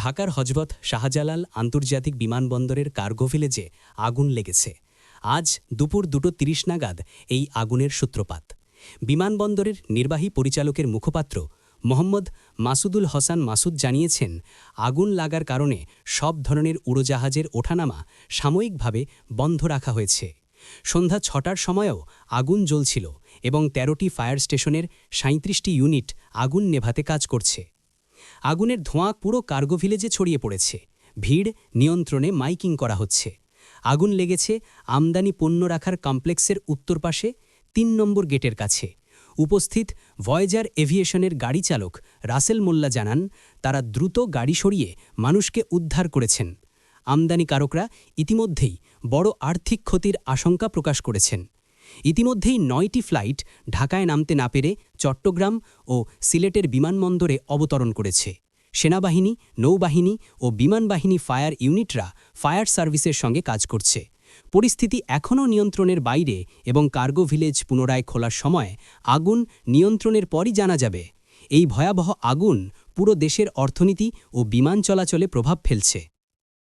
ঢাকার হজরত শাহজালাল আন্তর্জাতিক বিমানবন্দরের কার্গো ভিলেজে আগুন লেগেছে। আজ দুপুর দুটো তিরিশ নাগাদ এই আগুনের সূত্রপাত। বিমানবন্দরের নির্বাহী পরিচালকের মুখপাত্র মোহাম্মদ মাসুদুল হাসান মাসুদ জানিয়েছেন, আগুন লাগার কারণে সব ধরনের উড়োজাহাজের ওঠানামা সাময়িকভাবে বন্ধ রাখা হয়েছে। সন্ধ্যা ছটার সময়ও আগুন জ্বলছিল এবং তেরোটি ফায়ার স্টেশনের সাঁত্রিশটি ইউনিট আগুন নেভাতে কাজ করছে। আগুনের ধোঁয়া পুরো কার্গো ভিলেজে ছড়িয়ে পড়েছে। ভিড় নিয়ন্ত্রণে মাইকিং করা হচ্ছে। আগুন লেগেছে আমদানি পণ্য রাখার কমপ্লেক্সের উত্তর পাশে, তিন নম্বর গেটের কাছে। উপস্থিত ভয়েজার এভিয়েশনের গাড়ি চালক রাসেল মোল্লা জানান, তারা দ্রুত গাড়ি সরিয়ে মানুষকে উদ্ধার করেছেন। আমদানিকারকরা ইতিমধ্যেই বড় আর্থিক ক্ষতির আশঙ্কা প্রকাশ করেছেন। ইতিমধ্যেই নয়টি ফ্লাইট ঢাকায় নামতে না পেরে চট্টগ্রাম ও সিলেটের বিমানবন্দরে অবতরণ করেছে। সেনাবাহিনী, নৌবাহিনী ও বিমানবাহিনী ফায়ার ইউনিটরা ফায়ার সার্ভিসের সঙ্গে কাজ করছে। পরিস্থিতি এখনও নিয়ন্ত্রণের বাইরে এবং কার্গো ভিলেজ পুনরায় খোলার সময় আগুন নিয়ন্ত্রণের পরই জানা যাবে। এই ভয়াবহ আগুন পুরো দেশের অর্থনীতি ও বিমান চলাচলে প্রভাব ফেলছে।